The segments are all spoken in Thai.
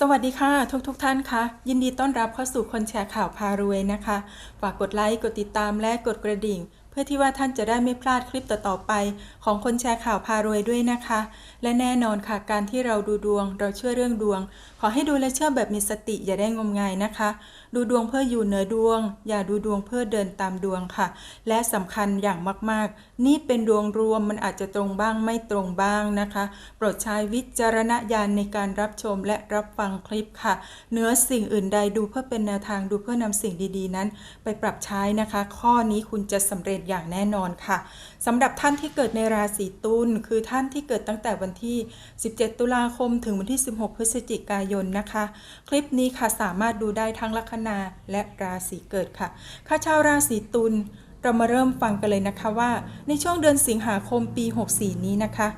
สวัสดีค่ะ ทุกทุกท่านคะยินดีต้อนรับเข้าสู่คนแชร์ข่าวพารวยนะคะ ฝากกดไลค์ กดติดตามและกดกระดิ่ง เพื่อที่ว่าท่านจะได้ไม่พลาดคลิปต่อๆไป ของคนแชร์ข่าวพารวยด้วยนะคะ และแน่นอนค่ะการที่เราดูดวง เราเชื่อเรื่องดวง ขอให้ดูและเชื่อแบบมีสติอย่าได้งมงายนะคะดูดวงเพื่ออยู่เหนือดวง อย่าดูดวงเพื่อเดินตามดวงค่ะ และสำคัญอย่างมากๆ นี่เป็นดวงรวมมันอาจจะตรงบ้างไม่ตรงบ้างนะคะ โปรดใช้วิจารณญาณในการรับชมและรับฟังคลิปค่ะ เนื้อสิ่งอื่นใดดูเพื่อเป็นแนวทางดูเพื่อนำสิ่งดีๆ นั้น ไปปรับใช้นะคะ ข้อนี้คุณจะสำเร็จอย่างแน่นอนค่ะสำหรับท่านที่เกิดในราศีตุลคือท่านที่เกิดตั้งแต่วันที่ 17 ตุลาคม ถึงวันที่ 16 พฤศจิกายนนะคะ คลิปนี้ค่ะสามารถดูได้ทั้งลัคนาและราศีเกิดค่ะข้าชาวราศีตุลเรามาเริ่มฟังกันเลยนะคะว่า ในช่วงเดือนสิงหาคมปี 64 นี้นะคะ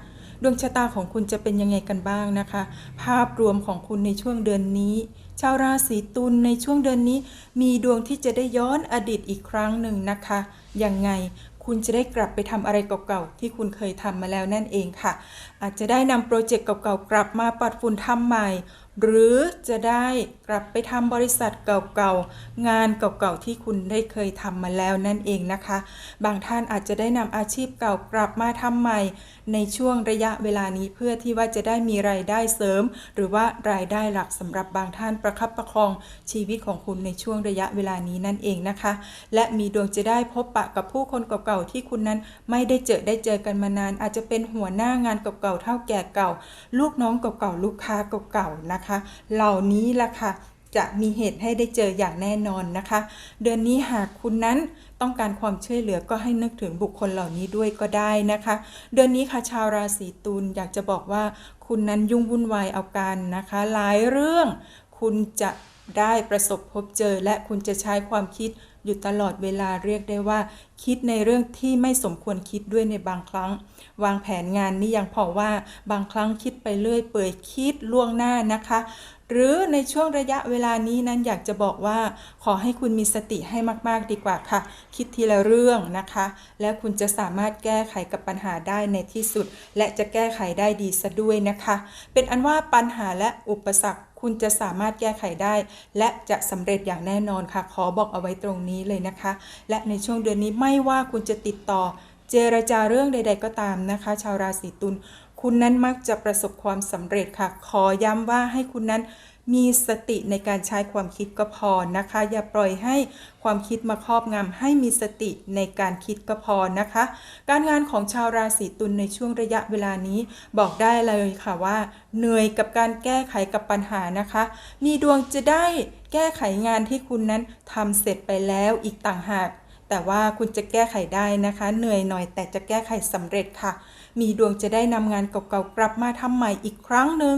ดวงชะตาของคุณจะเป็นยังไงกันบ้างนะคะ ภาพรวมของคุณในช่วงเดือนนี้ ชาวราศีตุลในช่วงเดือนนี้ มีดวงที่จะได้ย้อนอดีตอีกครั้งหนึ่งนะคะยังไงคุณจะได้กลับไปทำอะไรเก่าๆที่คุณเคยทำมาแล้วนั่นเองค่ะ อาจจะได้นำโปรเจกต์เก่าๆกลับมาปัดฝุ่นทำใหม่ หรือจะได้กลับไปทำบริษัทเก่าๆ งานเก่าๆ ที่คุณได้เคยทำมาแล้วนั่นเองนะคะ บางท่านอาจจะได้นำอาชีพเก่ากลับมาทำใหม่ ในช่วงระยะเวลานี้เพื่อที่ว่าจะได้มีรายได้เสริม หรือว่ารายได้หลักสำหรับบางท่านประคับประคองชีวิตของคุณในช่วงระยะเวลานี้นั่นเองนะคะ และมีดวงจะได้พบปะกับผู้คนเก่าๆ ที่คุณนั้นไม่ได้เจอได้เจอกันมานาน อาจจะเป็นหัวหน้างานเก่าๆ เท่าแก่เก่า ลูกน้องเก่าๆ ลูกค้าเก่าๆ นะคะเหล่านี้ล่ะค่ะจะมีเหตุให้ได้เจออย่างแน่นอนนะคะ เดือนนี้หากคุณนั้นต้องการความช่วยเหลือก็ให้นึกถึงบุคคลเหล่านี้ด้วยก็ได้นะคะ เดือนนี้ค่ะชาวราศีตุลอยากจะบอกว่าคุณนั้นยุ่งวุ่นวายเอาการนะคะ หลายเรื่องคุณจะได้ประสบพบเจอและคุณจะใช้ความคิด อยู่ตลอดเวลาเรียกได้ว่า คิดในเรื่องที่ไม่สมควรคิดด้วยในบางครั้ง วางแผนงานนี่ยังพอว่าบางครั้งคิดไปเรื่อยเปื่อยคิดล่วงหน้านะคะ หรือในช่วงระยะเวลานี้นั้นอยากจะบอกว่า ขอให้คุณมีสติให้มากๆดีกว่าค่ะ คิดทีละเรื่องนะคะ แล้วคุณจะสามารถแก้ไขกับปัญหาได้ในที่สุด และจะแก้ไขได้ดีซะด้วยนะคะ เป็นอันว่าปัญหาและอุปสรรค คุณจะสามารถแก้ไขได้ และจะสำเร็จอย่างแน่นอนค่ะ ขอบอกเอาไว้ตรงนี้เลยนะคะ และในช่วงเดือนนี้ไม่ว่าคุณจะติดต่อ เจรจาเรื่องใด ๆ ก็ตามนะคะ ชาวราศีตุลคุณนั้นมักจะประสบความสำเร็จค่ะ ขอย้ำว่าให้คุณนั้น มีสติในการใช้ความคิดก็พอนะคะ อย่าปล่อยให้ความคิดมาครอบงำให้มีสติในการคิดก็พอนะคะ การงานของชาวราศีตุลในช่วงระยะเวลานี้บอกได้เลยค่ะว่า เหนื่อยกับการแก้ไขกับปัญหานะคะ มีดวงจะได้แก้ไขงานที่คุณนั้นทำเสร็จไปแล้วอีกต่างหาก แต่ว่าคุณจะแก้ไขได้นะคะ เหนื่อยหน่อยแต่จะแก้ไขสำเร็จค่ะ มีดวงจะได้นำงานเก่าๆกลับมาทำใหม่อีกครั้งหนึ่ง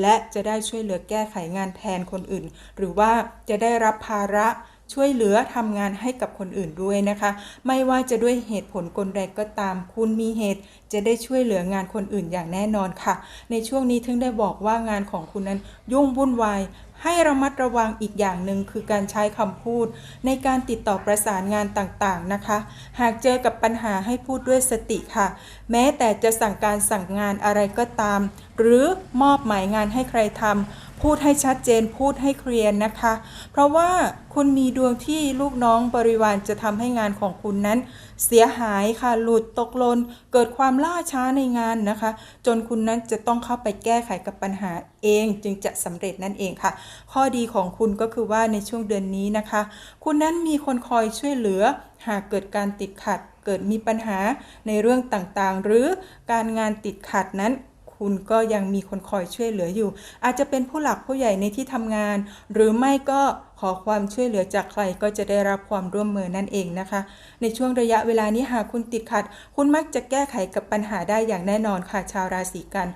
และจะได้ช่วยเหลือแก้ไขงานแทนคนอื่น หรือว่าจะได้รับภาระ ช่วยเหลือทำงานให้กับคนอื่นด้วยนะคะ ไม่ว่าจะด้วยเหตุผลกลใดก็ตาม คุณมีเหตุจะได้ช่วยเหลืองานคนอื่นอย่างแน่นอนค่ะ ในช่วงนี้ถึงได้บอกว่างานของคุณนั้นยุ่งวุ่นวายให้ระมัดระวังอีกอย่างหนึ่งคือการใช้คำพูด ในการติดต่อประสานงานต่างๆนะคะ หากเจอกับปัญหาให้พูดด้วยสติค่ะ แม้แต่จะสั่งการสั่งงานอะไรก็ตาม หรือมอบหมายงานให้ใครทำ พูดให้ชัดเจนพูดให้เคลียร์นะคะ เพราะว่าคุณมีดวงที่ลูกน้องบริวารจะทำให้งานของคุณนั้น เสียหายค่ะ หลุดตกหลน เกิดความล่าช้าในงานนะคะ จนคุณนั้นจะต้องเข้าไปแก้ไขกับปัญหาเองจึงจะสำเร็จนั่นเองค่ะ ข้อดีของคุณก็คือว่าในช่วงเดือนนี้นะคะ คุณนั้นมีคนคอยช่วยเหลือ หากเกิดการติดขัด เกิดมีปัญหาในเรื่องต่างๆ หรือการงานติดขัดนั้น คุณก็ยังมีคนคอยช่วยเหลืออยู่ อาจจะเป็นผู้หลักผู้ใหญ่ในที่ทำงาน หรือไม่ก็ขอความช่วยเหลือจากใครก็จะได้รับความร่วมมือนั่นเองนะคะ ในช่วงระยะเวลานี้หากคุณติดขัด คุณมักจะแก้ไขกับปัญหาได้อย่างแน่นอนค่ะ ชาวราศีกัน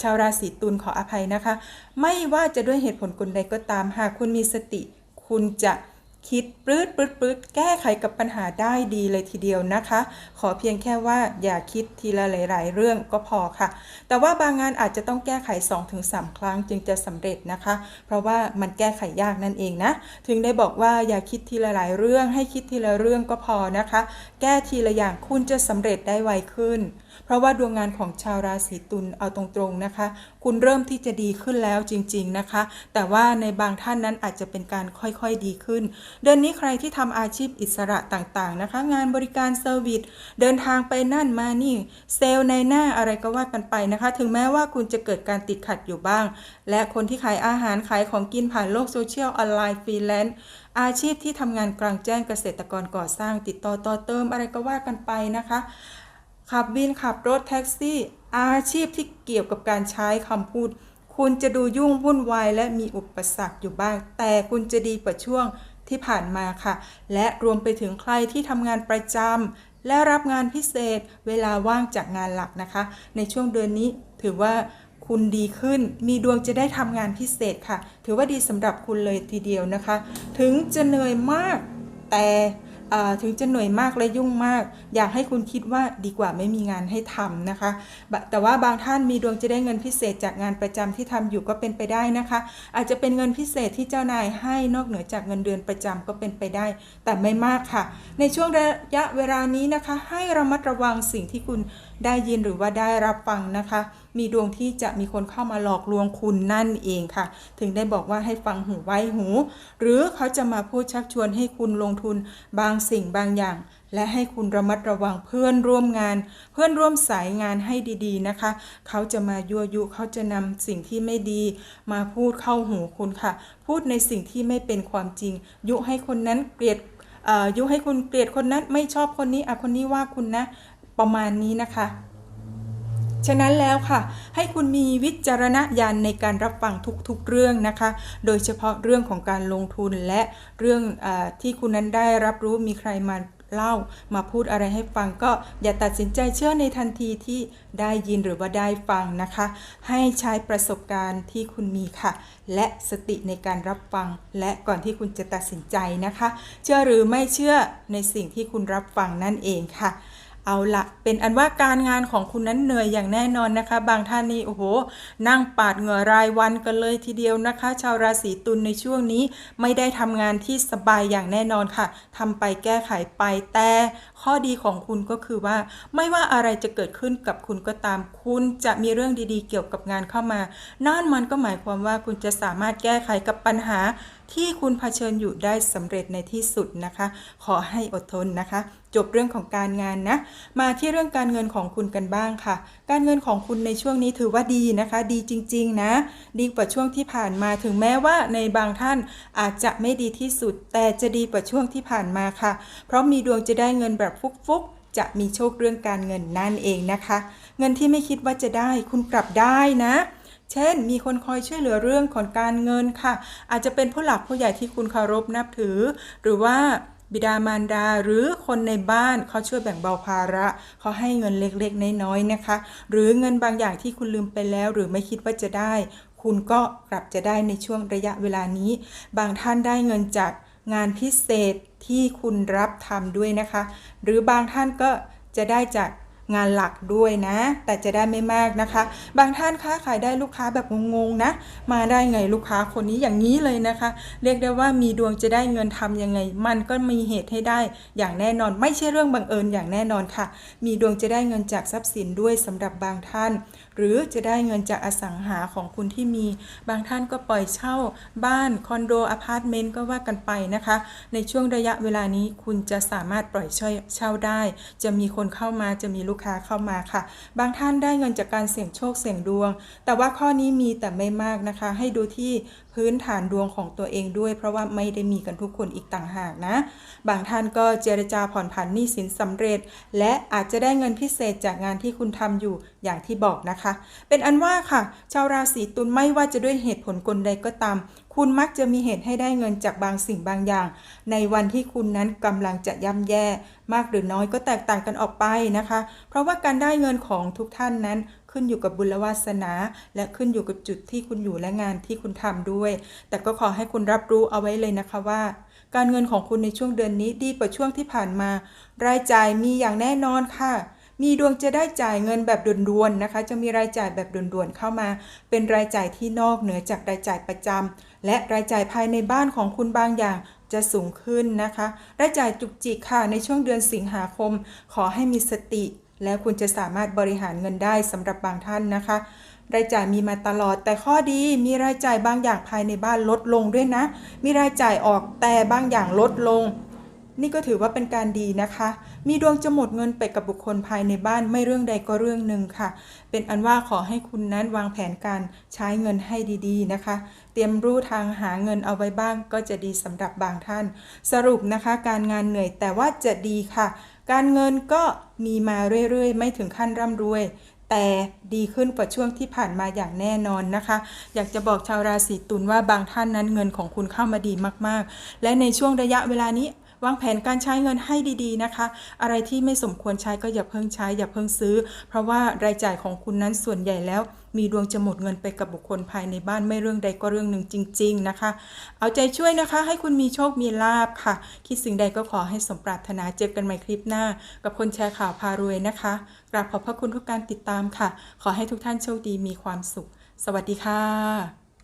ชาวราศีตุลขออภัยนะคะ ไม่ว่าจะด้วยเหตุผลกลใดก็ตามหากคุณมีสติ คุณจะ คิดปลื้ดปลื้ดปลื้ดแก้ไขกับปัญหาได้ดีเลยทีเดียวนะคะ ขอเพียงแค่ว่าอย่าคิดทีละหลาย ๆ เรื่องก็พอค่ะ แต่ว่าบางงานอาจจะต้องแก้ไข 2-3 ครั้งจึงจะสำเร็จนะคะ เพราะว่ามันแก้ไขยากนั่นเองนะ ถึงได้บอกว่าอย่าคิดทีละหลายเรื่อง ให้คิดทีละเรื่องก็พอนะคะ แก้ทีละอย่างคุณจะสำเร็จได้ไวขึ้น เพราะว่าดวงงานของชาวราศีตุลเอาตรงๆนะคะ คุณเริ่มที่จะดีขึ้นแล้วจริง ๆนะคะ แต่ว่าในบางท่านนั้นอาจจะเป็นการค่อยๆดีขึ้น เดือนนี้ใครที่ทำอาชีพอิสระต่างๆนะคะ งานบริการเซอร์วิสเดินทางไปนั่นมานี่ เซลล์ในหน้าอะไรก็ว่ากันไปนะคะ ถึงแม้ว่าคุณจะเกิดการติดขัดอยู่บ้าง และคนที่ขายอาหารขายของกินผ่านโลกโซเชียลออนไลน์ฟรีแลนซ์อาชีพที่ทำงานกลางแจ้งเกษตรกรก่อสร้างติดต่อต่อเติมอะไรก็ว่ากันไปนะคะ ขับบินขับรถแท็กซี่ อาชีพที่เกี่ยวกับการใช้คำพูด คุณจะดูยุ่งวุ่นวายและมีอุปสรรคอยู่บ้าง แต่คุณจะดีกว่าช่วงที่ผ่านมาค่ะ และรวมไปถึงใครที่ทำงานประจำและรับงานพิเศษเวลาว่างจากงานหลักนะคะ ในช่วงเดือนนี้ถือว่าคุณดีขึ้น มีดวงจะได้ทำงานพิเศษค่ะ ถือว่าดีสำหรับคุณเลยทีเดียวนะคะ ถึงจะเหนื่อยมากแต่ ถึงจะเหนื่อยมากและยุ่งมาก อยากให้คุณคิดว่าดีกว่าไม่มีงานให้ทำนะคะบะแต่ว่าบางท่านมีดวงจะได้เงินพิเศษจากงานประจำที่ทำอยู่ก็เป็นไปได้นะคะ อาจจะเป็นเงินพิเศษที่เจ้านายให้นอกเหนือจากเงินเดือนประจำก็เป็นไปได้ แต่ไม่มากค่ะ ในช่วงระยะเวลานี้นะคะ ให้ระมัดระวังสิ่งที่คุณ ได้ยินหรือว่าได้รับฟังนะคะ มีดวงที่จะมีคนเข้ามาหลอกลวงคุณนั่นเองค่ะ ถึงได้บอกว่าให้ฟังหูไว้หู หรือเขาจะมาพูดชักชวนให้คุณลงทุนบางสิ่งบางอย่าง และให้คุณระมัดระวังเพื่อนร่วมงาน เพื่อนร่วมสายงานให้ดีๆนะคะ เขาจะมายั่วยุเขาจะนำสิ่งที่ไม่ดี มาพูดเข้าหูคุณค่ะ พูดในสิ่งที่ไม่เป็นความจริง ยุให้คนนั้นเกลียดยุให้คุณเกลียดคนนั้นไม่ชอบคนนี้อะคนนี้ว่าคุณนะ ประมาณนี้นะคะ ฉะนั้นแล้วค่ะ ให้คุณมีวิจารณญาณในการรับฟังทุกๆเรื่องนะคะ โดยเฉพาะเรื่องของการลงทุนและเรื่องอที่คุณนั้นได้รับรู้มีใครมาเล่ามาพูดอะไรให้ฟังก็อย่าตัดสินใจเชื่อในทันทีที่ได้ยินหรือว่าได้ฟังนะคะ ให้ใช้ประสบการณ์ที่คุณมีค่ะ และสติในการรับฟัง และก่อนที่คุณจะตัดสินใจนะคะ เชื่อหรือไม่เชื่อในสิ่งที่คุณรับฟังนั่นเองค่ะ เอาละเป็นอันว่าการงานของคุณนั้นเหนื่อยอย่างแน่นอนนะคะ บางท่านนี่โอ้โห นั่งปาดเหงื่อรายวันกันเลยทีเดียวนะคะ ชาวราศีตุลในช่วงนี้ไม่ได้ทำงานที่สบายอย่างแน่นอนค่ะทำไปแก้ไขไปแต่ข้อดีของคุณก็คือว่า ไม่ว่าอะไรจะเกิดขึ้นกับคุณก็ตาม คุณจะมีเรื่องดีๆ เกี่ยวกับงานเข้ามา นั่นมันก็หมายความว่าคุณจะสามารถแก้ไขกับปัญหา ที่คุณเผชิญอยู่ได้สำเร็จในที่สุดนะคะ ขอให้อดทนนะคะ จบเรื่องของการงานนะ มาที่เรื่องการเงินของคุณกันบ้างค่ะ การเงินของคุณในช่วงนี้ถือว่าดีนะคะ ดีจริง ๆ นะ ดีกว่าช่วงที่ผ่านมาถึงแม้ว่าในบางท่านอาจจะไม่ดีที่สุด แต่จะดีกว่าช่วงที่ผ่านมาค่ะ เพราะมีดวงจะได้เงินแบบฟุกๆจะมีโชคเรื่องการเงินนั่นเองนะคะ เงินที่ไม่คิดว่าจะได้ คุณกลับได้นะ เช่น มีคนคอยช่วยเหลือเรื่องของการเงินค่ะ อาจจะเป็นผู้หลักผู้ใหญ่ที่คุณเคารพนับถือ หรือว่าบิดามารดาหรือคนในบ้านเขาช่วยแบ่งเบาภาระเขาให้เงินเล็กๆ น้อยๆนะคะ หรือเงินบางอย่างที่คุณลืมไปแล้ว หรือไม่คิดว่าจะได้ คุณก็กลับจะได้ในช่วงระยะเวลานี้ บางท่านได้เงินจากงานพิเศษที่คุณรับทำด้วยนะคะ หรือบางท่านก็จะได้จาก งานหลักด้วยนะ แต่จะได้ไม่มากนะคะ บางท่านค้าขายได้ลูกค้าแบบงงๆนะ มาได้ไงลูกค้าคนนี้อย่างนี้เลยนะคะ เรียกได้ว่ามีดวงจะได้เงินทำยังไง มันก็มีเหตุให้ได้อย่างแน่นอน ไม่ใช่เรื่องบังเอิญอย่างแน่นอนค่ะ มีดวงจะได้เงินจากทรัพย์สินด้วยสำหรับบางท่านหรือจะได้เงินจากอสังหาของคุณที่มี บางท่านก็ปล่อยเช่าบ้านคอนโดอพาร์ตเมนต์ก็ว่ากันไปนะคะ ในช่วงระยะเวลานี้คุณจะสามารถปล่อยเช่าได้ จะมีคนเข้ามาจะมีลูกค้าเข้ามาค่ะ บางท่านได้เงินจากการเสี่ยงโชคเสี่ยงดวง แต่ว่าข้อนี้มีแต่ไม่มากนะคะ ให้ดูที่พื้นฐานดวงของตัวเองด้วย เพราะว่าไม่ได้มีกันทุกคนอีกต่างหากนะ บางท่านก็เจรจาผ่อนผันหนี้สินสำเร็จ และอาจจะได้เงินพิเศษจากงานที่คุณทำอยู่อย่างที่บอกนะคะ เป็นอันว่าค่ะ ชาวราศีตุลไม่ว่าจะด้วยเหตุผลกลใดก็ตาม คุณมักจะมีเหตุให้ได้เงินจากบางสิ่งบางอย่าง ในวันที่คุณนั้นกำลังจะย่ำแย่ มากหรือน้อยก็แตกต่างกันออกไปนะคะ เพราะว่าการได้เงินของทุกท่านนั้นขึ้นอยู่กับบุญวาสนา และขึ้นอยู่กับจุดที่คุณอยู่และงานที่คุณทำด้วย แต่ก็ขอให้คุณรับรู้เอาไว้เลยนะคะว่า การเงินของคุณในช่วงเดือนนี้ดีกว่าช่วงที่ผ่านมา รายจ่ายมีอย่างแน่นอนค่ะมีดวงจะได้จ่ายเงินแบบด่วนๆนะคะ จะมีรายจ่ายแบบด่วนๆเข้ามา เป็นรายจ่ายที่นอกเหนือจากรายจ่ายประจำ และรายจ่ายภายในบ้านของคุณบางอย่างจะสูงขึ้นนะคะ รายจ่ายจุกจิกค่ะในช่วงเดือนสิงหาคม ขอให้มีสติ แล้วคุณจะสามารถบริหารเงินได้สำหรับบางท่านนะคะ รายจ่ายมีมาตลอด แต่ข้อดีมีรายจ่ายบางอย่างภายในบ้านลดลงด้วยนะ มีรายจ่ายออกแต่บางอย่างลดลง นี่ก็ถือว่าเป็นการดีนะคะ มีดวงจะหมดเงินไปกับบุคคลภายในบ้านไม่เรื่องใดก็เรื่องหนึ่งค่ะ เป็นอันว่าขอให้คุณนั้นวางแผนการใช้เงินให้ดีๆนะคะ เตรียมรู้ทางหาเงินเอาไว้บ้างก็จะดีสำหรับบางท่าน สรุปนะคะการงานเหนื่อยแต่ว่าจะดีค่ะ การเงินก็มีมาเรื่อยๆ ไม่ถึงขั้นร่ำรวย แต่ดีขึ้นกว่าช่วงที่ผ่านมาอย่างแน่นอนนะคะ อยากจะบอกชาวราศีตุลว่าบางท่านนั้นเงินของคุณเข้ามาดีมากๆ และในช่วงระยะเวลานี้ วางแผนการใช้เงินให้ดีๆนะคะ อะไรที่ไม่สมควรใช้ก็อย่าเพิ่งใช้อย่าเพิ่งซื้อ เพราะว่ารายจ่ายของคุณนั้นส่วนใหญ่แล้ว มีดวงจะหมดเงินไปกับบุคคลภายในบ้านไม่เรื่องใดก็เรื่องหนึ่งจริง ๆนะคะ เอาใจช่วยนะคะ ให้คุณมีโชคมีลาบค่ะ คิดสิ่งใดก็ขอให้สมปรารถนาเจอกันใหม่คลิปหน้า กับคนแชร์ข่าวพารวยนะคะกราบขอบพระคุณทุกการติดตามค่ะ ขอให้ทุกท่านโชคดีมีความสุข สวัสดีค่ะ